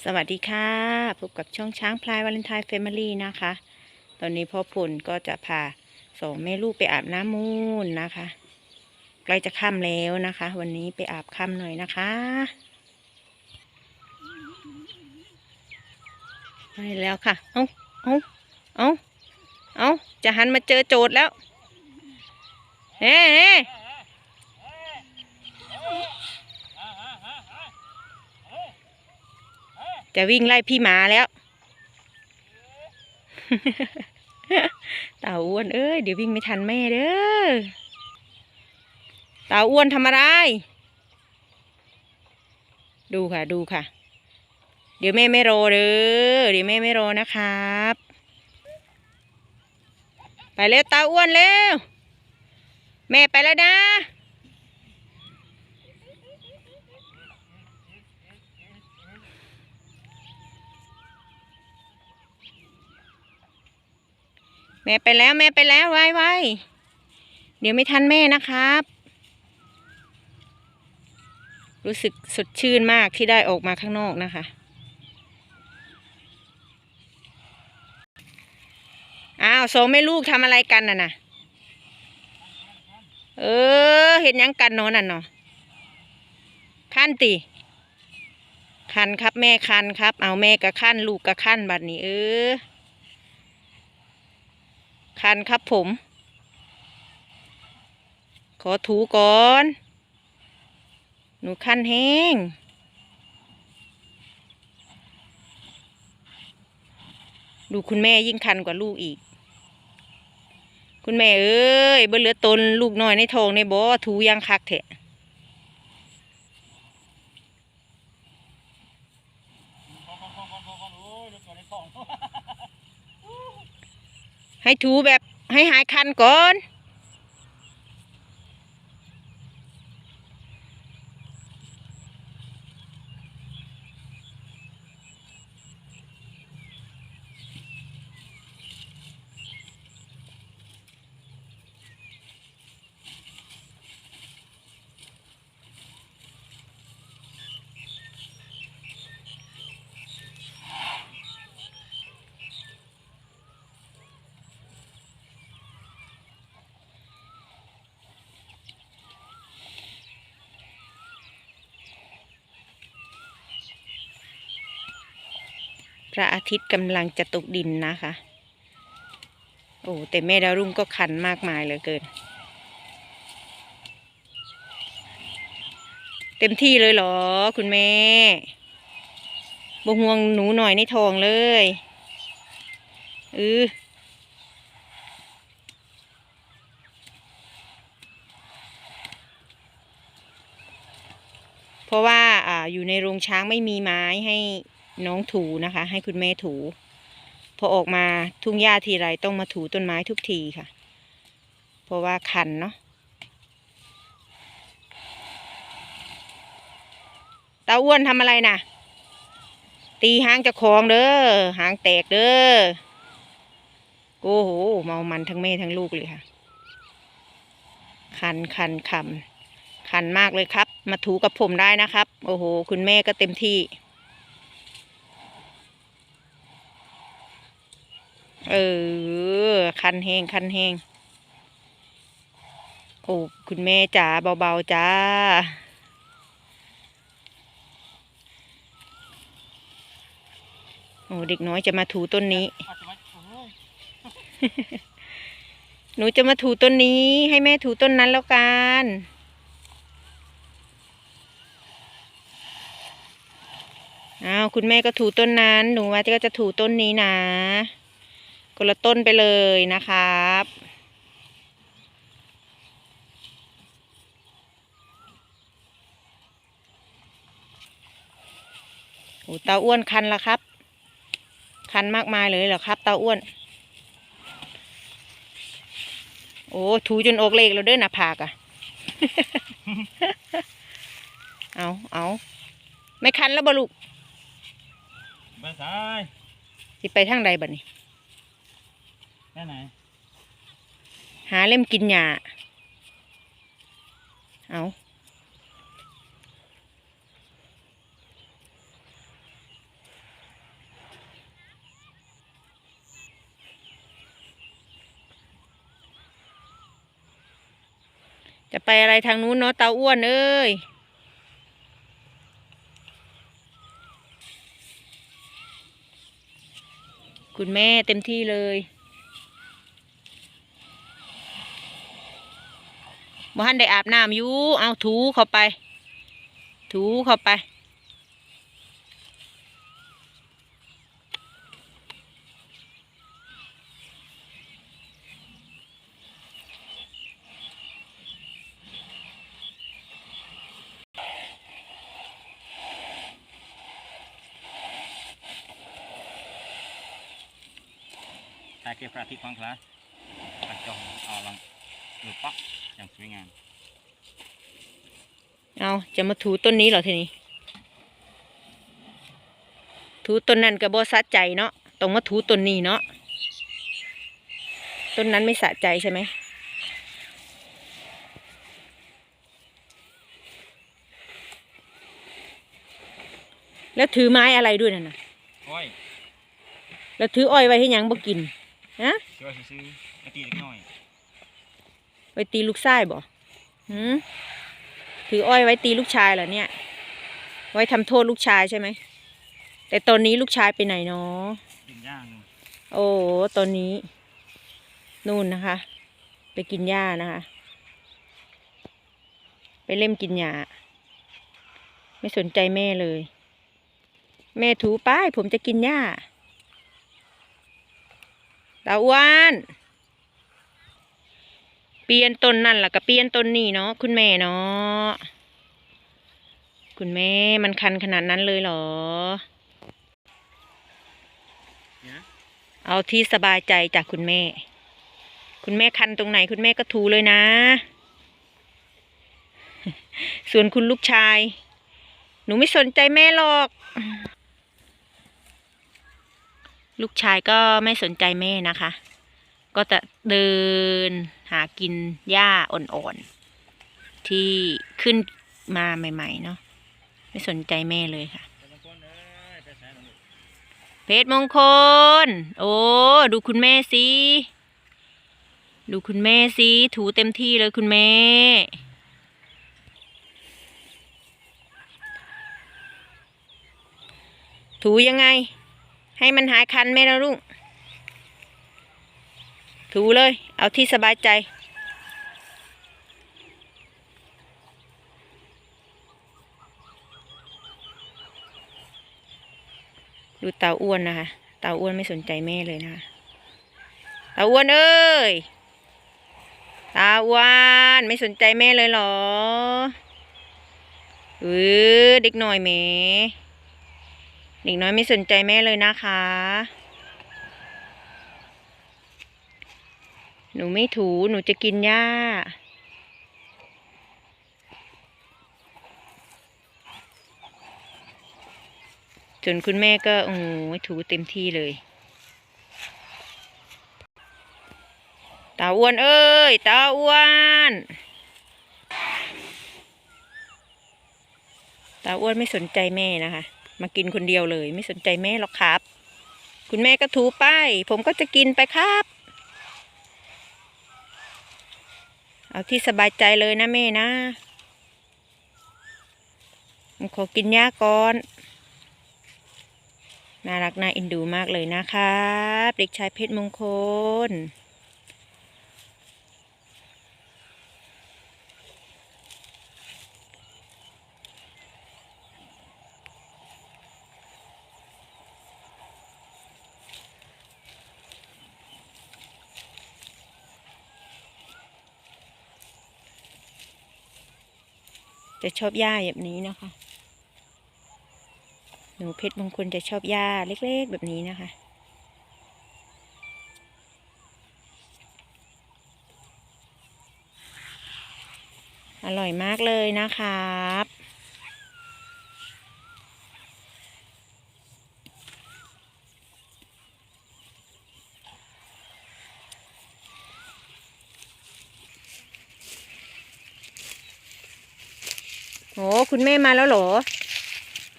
สวัสดีค่ะ พบกับช่องช้างพลายวาเลนไทน์เฟมิลี่นะคะ ตอนนี้พ่อผลก็จะพาสองแม่ลูกไปอาบน้ำมูลนะคะ ใกล้จะค่ำแล้วนะคะ วันนี้ไปอาบค่ำหน่อยนะคะไปแล้วค่ะ เอาเอาเอาเอาจะหันมาเจอโจทย์แล้ว เฮ้เฮ้ จะวิ่งไล่พี่หมาแล้ว เต่าอ้วนเอ้ยเดี๋ยววิ่งไม่ทันแม่เด้อ เต่าอ้วนทำอะไร ดูค่ะดูค่ะ เดี๋ยวแม่ไม่รอเด้อเดี๋ยวแม่ไม่รอนะครับ ไปเร็วเต่าอ้วนเร็วแม่ไปแล้วนะ แม่ไปแล้วแม่ไปแล้วไว้ไว้เดี๋ยวไม่ทันแม่นะครับ รู้สึกสดชื่นมากที่ได้ออกมาข้างนอกนะคะ อ้าวสองแม่ลูกทำอะไรกันน่ะนะเออ เห็นยังกันเนาะนั่นเนาะขั้นติคันครับแม่คันครับ เอาแม่กับขั้นลูกกับขั้นบัดนี้เออ คันครับผม ขอถูก่อน หนูคันแห้ง ดูคุณแม่ยิ่งคันกว่าลูกอีก คุณแม่เอ้ยเบ่เหลือตนลูกน้อยในท้องในบ่ถูยังคักแทะ ให้ถูแบบให้หายคันก่อน พระอาทิตย์กำลังจะตกดินนะคะ โอ้แต่แม่ดาวรุ่งก็คันมากมายเหลือเกิน เต็มที่เลยเหรอ คุณแม่บ่ห่วงหนูหน่อยในท้องเลยเออเพราะว่าอ่าอยู่ในโรงช้างไม่มีไม้ให้ น้องถูนะคะ ให้คุณแม่ถู พอออกมาทุ่งหญ้าทีไรต้องมาถูต้นไม้ทุกทีค่ะ เพราะว่าคันเนาะตาอ้วนทำอะไรนะตีหางจะคองเด้อหางแตกเด้อโอ้โหเมามันทั้งแม่ทั้งลูกเลยค่ะ คันคันคำคันมากเลยครับ มาถูกับผมได้นะครับ โอ้โห คุณแม่ก็เต็มที่ เออ คันแห้งคันแห้งโอ้คุณแม่จ๋าเบาๆจ้า โอ้เด็กน้อยจะมาถูต้นนี้ หนูจะมาถูต้นนี้ ให้แม่ถูต้นนั้นแล้วกันอ้าวคุณแม่ก็ถูต้นนั้น หนูว่าก็จะถูต้นนี้นะ คนละต้นไปเลยนะครับ โอ้เตาอ้วนคันละครับ คันมากมายเลยเหรอครับ เตาอ้วน โอ้ถูจนอกเล็กแล้วเด้อหน้าผากอะเอาเอาไม่คันแล้วบ่ลูกไปซ้ายสิไปทางใดบัดนี้ แค่ไหน หาเล่มกินหยาเอาจะไปอะไรทางนู้นเนาะเตาอ้วนเอ้ยคุณแม่เต็มที่เลย บ่ทันได้อาบน้ำอยู่เอาถูเข้าไป ถูเข้าไปถ่าเก็บพระทิตย์ของคลาสตัดจองเอาลองหรือป๊อก อย่างสวยงามเอาจะมาถูต้นนี้เหรอทีนี้ ถูต้นนั้นก็บ่สะใจเนาะต้องมาถูต้นนี้เนาะต้นนั้นไม่สะใจใช่ไหมแล้วถือไม้อะไรด้วยนั่นน่ะโอ้ยแล้วถืออ้อยไว้ให้หยังบ่กินฮะช่วยซื้อๆกะตีเล็กน้อย ไว้ตีลูกชายบ่หืมถืออ้อยไว้ตีลูกชายเหรอเนี่ย ไว้ทำโทษลูกชายใช่ไหม แต่ตอนนี้ลูกชายไปไหนเนาะกินย่างนู่นโอ้ตอนนี้ นู่นนะคะ ไปกินหญ้านะคะ ไปเล่มกินหญ้า ไม่สนใจแม่เลย แม่ถูป้ายผมจะกินหญ้าตาอ้วน เปลี่ยนต้นนั่นล่ะก็เปลี่ยนต้นนี่เนาะคุณแม่เนาะคุณแม่มันคันขนาดนั้นเลยเหรอเนี่ยนะเอาที่สบายใจจากคุณแม่ คุณแม่คันตรงไหนคุณแม่ก็ถูเลยนะ ส่วนคุณลูกชาย หนูไม่สนใจแม่หรอก ลูกชายก็ไม่สนใจแม่นะคะ ก็จะเดินหากินหญ้าอ่อนๆ ที่ขึ้นมาใหม่ ๆ เนาะไม่สนใจแม่เลยค่ะเอ้ยไปใช้หนูเพชรมงคล โอ้ ดูคุณแม่สิ ดูคุณแม่สิ ถูเต็มที่เลยคุณแม่ถูยังไง ให้มันหายคันไหมล่ะลูก ถูเลย เอาที่สบายใจ ดูเตาอ้วนนะคะ เตาอ้วนไม่สนใจแม่เลยนะคะ เตาอ้วนเอ้ยตาอ้วนไม่สนใจแม่เลยเหรอเออเด็กน่อยแหมเด็กน้อยไม่สนใจแม่เลยนะคะ หนูไม่ถูหนูจะกินหญ้า จนคุณแม่ก็โอ้โหถูเต็มที่เลย ตาอ้วนเอ้ย ตาอ้วน ตาอ้วนไม่สนใจแม่นะคะ มากินคนเดียวเลย ไม่สนใจแม่หรอกครับ คุณแม่ก็ถูไป ผมก็จะกินไปครับ เอาที่สบายใจเลยนะแม่นะขอกินหญ้าก่อน น่ารักน่าอินดูมากเลยนะครับเด็กชายเพชรมงคล จะชอบหญ้าแบบนี้นะคะ หนูเพชรมงคลจะชอบหญ้าเล็ก ๆ แบบนี้นะคะ อร่อยมากเลยนะครับ อ้คุณแม่มาแล้วเหรอ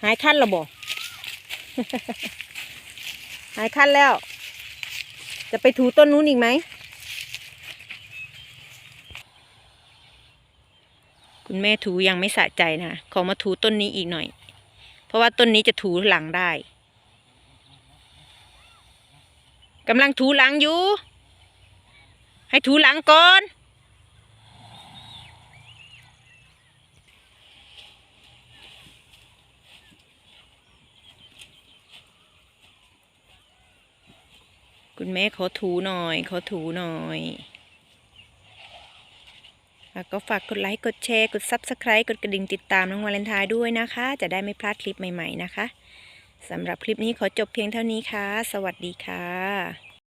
หายคันแล้วบ่หายคันแล้ว จะไปถูต้นนู้นอีกไหม คุณแม่ถูยังไม่สะใจนะ ขอมาถูต้นนี้อีกหน่อย เพราะว่าต้นนี้จะถูหลังได้กำลังถูหลังอยู่ ให้ถูหลังก่อน คุณแม่ขอถูหน่อย ขอถูหน่อยแล้วก็ฝากกดไลค์ กดแชร์ กด Subscribe กดกระดิ่งติดตามน้องวาเลนไทน์ด้วยนะคะ จะได้ไม่พลาดคลิปใหม่ ๆ นะคะสำหรับคลิปนี้ขอจบเพียงเท่านี้ค่ะ สวัสดีค่ะ